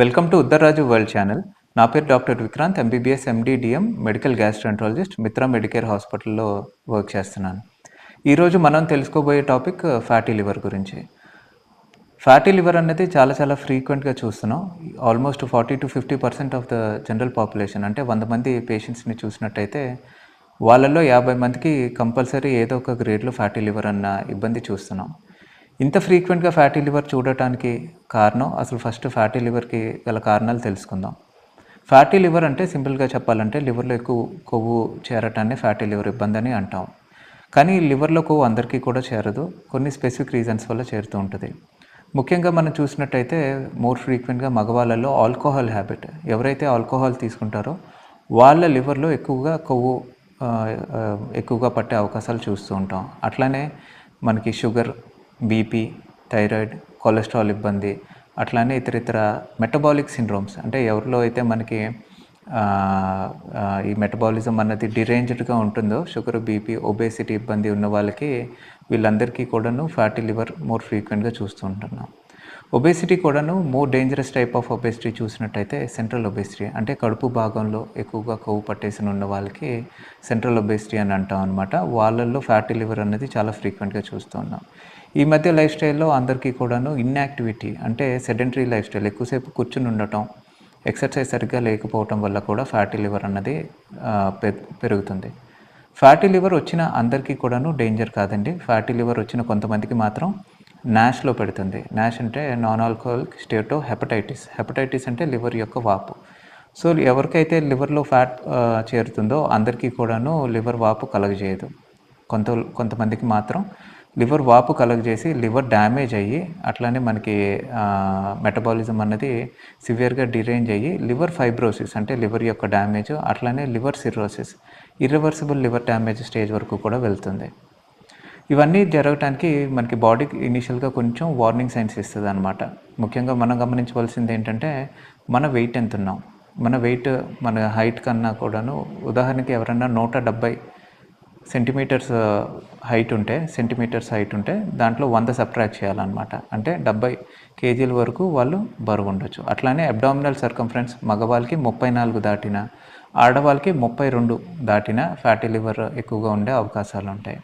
Welcome to Uddaraju world channel. నా పేరు doctor Vikrant MBBS MD DM medical gastroenterologist Mitra medicare హాస్పిటల్లో work చేస్తున్నాను. ఈరోజు మనం తెలుసుకోబోయే టాపిక్ ఫ్యాటీ లివర్ గురించి. ఫ్యాటీ లివర్ అనేది చాలా చాలా ఫ్రీక్వెంట్గా చూస్తున్నాం. Almost forty to fifty percent of the general population అంటే వంద మంది పేషెంట్స్ని చూసినట్టయితే వాళ్ళల్లో యాభై మందికి కంపల్సరీ ఏదో ఒక గ్రేడ్లో ఫ్యాటీ లివర్ అన్న ఇబ్బంది చూస్తున్నాం. ఇంత ఫ్రీక్వెంట్గా ఫ్యాటీ లివర్ చూడటానికి కారణం అసలు ఫస్ట్ ఫ్యాటీ లివర్కి గల కారణాలు తెలుసుకుందాం. ఫ్యాటీ లివర్ అంటే సింపుల్గా చెప్పాలంటే లివర్లో ఎక్కువ కొవ్వు చేరటాన్ని ఫ్యాటీ లివర్ ఇబ్బంది అని అంటాం. కానీ లివర్లో కొవ్వు అందరికీ కూడా చేరదు కొన్ని స్పెసిఫిక్ రీజన్స్ వల్ల చేరుతూ ఉంటుంది. ముఖ్యంగా మనం చూసినట్టయితే మోర్ ఫ్రీక్వెంట్గా మగవాళ్ళలో ఆల్కహాల్ హ్యాబిట్ ఎవరైతే ఆల్కహాల్ తీసుకుంటారో వాళ్ళ లివర్లో ఎక్కువగా కొవ్వు ఎక్కువగా పట్టే అవకాశాలు చూస్తూ ఉంటాం. అట్లానే మనకి షుగర్ బీపీ థైరాయిడ్ కొలెస్ట్రాల్ ఇబ్బంది అట్లానే ఇతర ఇతర మెటబాలిక్ సిండ్రోమ్స్ అంటే ఎవరిలో అయితే మనకి ఈ మెటబాలిజం అన్నది డిరేంజ్డ్గా ఉంటుందో షుగర్ బీపీ ఒబేసిటీ ఇబ్బంది ఉన్న వాళ్ళకి వీళ్ళందరికీ కూడాను ఫ్యాటీ లివర్ మోర్ ఫ్రీక్వెంట్గా చూస్తూ ఉంటున్నాం. ఒబేసిటీ కూడాను more dangerous type of obesity చూసినట్టయితే సెంట్రల్ ఒబేసిటీ అంటే కడుపు భాగంలో ఎక్కువగా కొవ్వు పట్టేసిన ఉన్న వాళ్ళకి సెంట్రల్ ఒబేసిటీ అని అంటాం అనమాట వాళ్ళల్లో ఫ్యాటీ లివర్ అనేది చాలా ఫ్రీక్వెంట్గా చూస్తూ ఉన్నాం. ఈ మధ్య లైఫ్ స్టైల్లో అందరికీ కూడాను ఇన్యాక్టివిటీ అంటే సెడెంటరీ లైఫ్ స్టైల్ ఎక్కువసేపు కూర్చుని ఉండటం ఎక్సర్సైజ్ సరిగ్గా లేకపోవటం వల్ల కూడా ఫ్యాటీ లివర్ అన్నది పె- పెరుగుతుంది. ఫ్యాటీ లివర్ వచ్చిన అందరికీ కూడాను డేంజర్ కాదండి. ఫ్యాటీ లివర్ వచ్చిన కొంతమందికి మాత్రం నాష్లో పెడుతుంది. నాష్ అంటే నాన్ ఆల్కహాలిక్ స్టేటో హెపటైటిస్ హెపటైటిస్ అంటే లివర్ యొక్క వాపు. సో ఎవరికైతే లివర్లో ఫ్యాట్ చేరుతుందో అందరికీ కూడాను లివర్ వాపు కలగజేయదు. కొంత కొంతమందికి మాత్రం లివర్ వాపు కలగజేసి లివర్ డ్యామేజ్ అయ్యి అట్లానే మనకి మెటబాలిజం అన్నది సివియర్గా డిరేంజ్ అయ్యి లివర్ ఫైబ్రోసిస్ అంటే లివర్ యొక్క డ్యామేజ్ అట్లానే liver cirrhosis irreversible liver damage stage వరకు కూడా వెళ్తుంది. ఇవన్నీ జరగటానికి మనకి బాడీకి ఇనీషియల్గా కొంచెం వార్నింగ్ సైన్స్ ఇస్తుంది అనమాట ముఖ్యంగా మనం గమనించవలసింది ఏంటంటే మన వెయిట్ ఎంత ఉన్నాం మన వెయిట్ మన హైట్ కన్నా కూడాను ఉదాహరణకి ఎవరైనా నూట డెబ్బై సెంటీమీటర్స్ హైట్ uh, ఉంటే సెంటీమీటర్స్ హైట్ ఉంటే దాంట్లో వంద సబ్ట్రాక్ట్ చేయాలన్నమాట. అంటే డెబ్బై కేజీల వరకు వాళ్ళు బరువు ఉండొచ్చు. అట్లానే అబ్డామినల్ సర్కంఫరెన్స్ మగవాళ్ళకి ముప్పై నాలుగు దాటిన ఆడవాళ్ళకి ముప్పై రెండు దాటిన ఫ్యాటీ లివర్ ఎక్కువగా ఉండే అవకాశాలు ఉంటాయి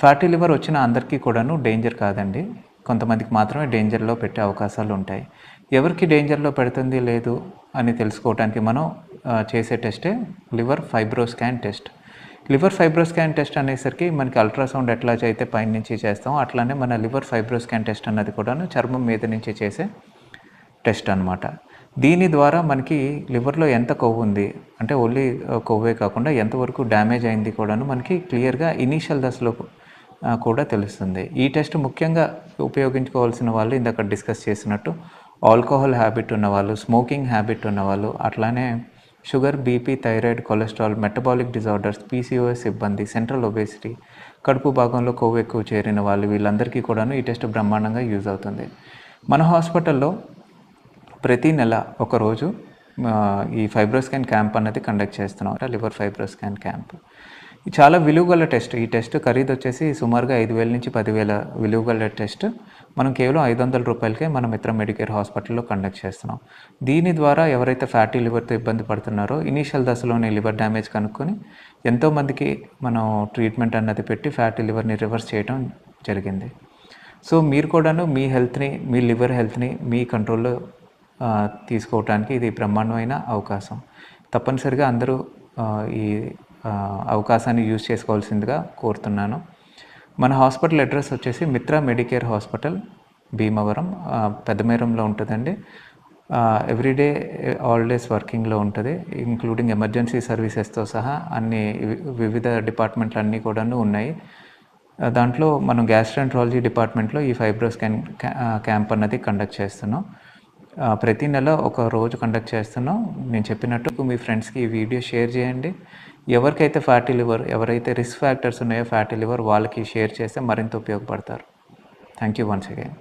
ఫ్యాటీ లివర్ వచ్చిన అందరికీ కూడాను డేంజర్ కాదండి. కొంతమందికి మాత్రమే డేంజర్లో పెట్టే అవకాశాలు ఉంటాయి. ఎవరికి డేంజర్లో పెడుతుంది లేదు అని తెలుసుకోవడానికి మనం చేసే టెస్టే liver FibroScan test. Liver FibroScan test అనేసరికి మనకి అల్ట్రాసౌండ్ ఎట్లా అయితే పైన నుంచి చేస్తాం. అట్లానే మన లివర్ ఫైబ్రోస్కాన్ టెస్ట్ అన్నది కూడాను చర్మం మీద నుంచి చేసే టెస్ట్ అనమాట దీని ద్వారా మనకి లివర్లో ఎంత కొవ్వు ఉంది అంటే ఓన్లీ కొవ్వే కాకుండా ఎంతవరకు డ్యామేజ్ అయింది కూడాను మనకి క్లియర్గా ఇనీషియల్ దశలో కూడా తెలుస్తుంది. ఈ టెస్ట్ ముఖ్యంగా ఉపయోగించుకోవాల్సిన వాళ్ళు ఇందాక డిస్కస్ చేసినట్టు ఆల్కహాల్ హ్యాబిట్ ఉన్నవాళ్ళు స్మోకింగ్ హ్యాబిట్ ఉన్నవాళ్ళు అట్లానే sugar BP thyroid cholesterol metabolic disorders PCOS ఇబ్బంది సెంట్రల్ ఒబేసిటీ కడుపు భాగంలో కొవ్వు ఎక్కువ చేరిన వాళ్ళు వీళ్ళందరికీ కూడాను ఈ టెస్ట్ బ్రహ్మాండంగా యూజ్ అవుతుంది. మన హాస్పిటల్లో ప్రతి నెల ఒక రోజు ఈ ఫైబ్రోస్కాన్ క్యాంప్ అన్నది కండక్ట్ చేస్తున్నాం. Liver FibroScan camp. చాలా విలువగల టెస్ట్. ఈ టెస్ట్ ఖరీదు వచ్చేసి సుమారుగా ఐదు వేల నుంచి పదివేల విలువగల టెస్ట్. మనం కేవలం ఐదు వందల రూపాయలకే మన మిత్ర మెడికేర్ హాస్పిటల్లో కండక్ట్ చేస్తున్నాం. దీని ద్వారా ఎవరైతే ఫ్యాటీ లివర్తో ఇబ్బంది పడుతున్నారో ఇనీషియల్ దశలోనే లివర్ డ్యామేజ్ కనుక్కొని ఎంతోమందికి మనం ట్రీట్మెంట్ అన్నది పెట్టి ఫ్యాటీ లివర్ని రివర్స్ చేయడం జరిగింది. సో మీరు కూడాను మీ హెల్త్ని మీ లివర్ హెల్త్ని మీ కంట్రోల్లో తీసుకోవడానికి తీసుకోవటానికి ఇది బ్రహ్మాండమైన అవకాశం. తప్పనిసరిగా అందరూ ఈ అవకాశాన్ని యూజ్ చేసుకోవాల్సిందిగా కోరుతున్నాను. మన హాస్పిటల్ అడ్రస్ వచ్చేసి మిత్ర మెడికేర్ హాస్పిటల్ భీమవరం. పెద్దమేరంలో ఉంటుందండి. ఎవ్రీడే ఆల్ డేస్ వర్కింగ్లో ఉంటుంది. ఇంక్లూడింగ్ ఎమర్జెన్సీ సర్వీసెస్తో సహా అన్ని వి- వివిధ డిపార్ట్మెంట్లు అన్నీ కూడాను ఉన్నాయి. దాంట్లో మనం గ్యాస్ట్రాంట్రాలజీ డిపార్ట్మెంట్లో ఈ ఫైబ్రోస్కాన్ క్యా- క్యాంప్ అన్నది కండక్ట్ చేస్తున్నాం. ప్రతి నెల ఒక రోజు కండక్ట్ చేస్తున్నాం. నేను చెప్పినట్టు మీ ఫ్రెండ్స్కి ఈ వీడియో షేర్ చేయండి. ఎవరికైతే ఫ్యాటీ లివర్ ఎవరైతే రిస్క్ ఫ్యాక్టర్స్ ఉన్నాయో ఫ్యాటీ లివర్ వాళ్ళకి షేర్ చేస్తే మరింత ఉపయోగపడతారు. Thank you once again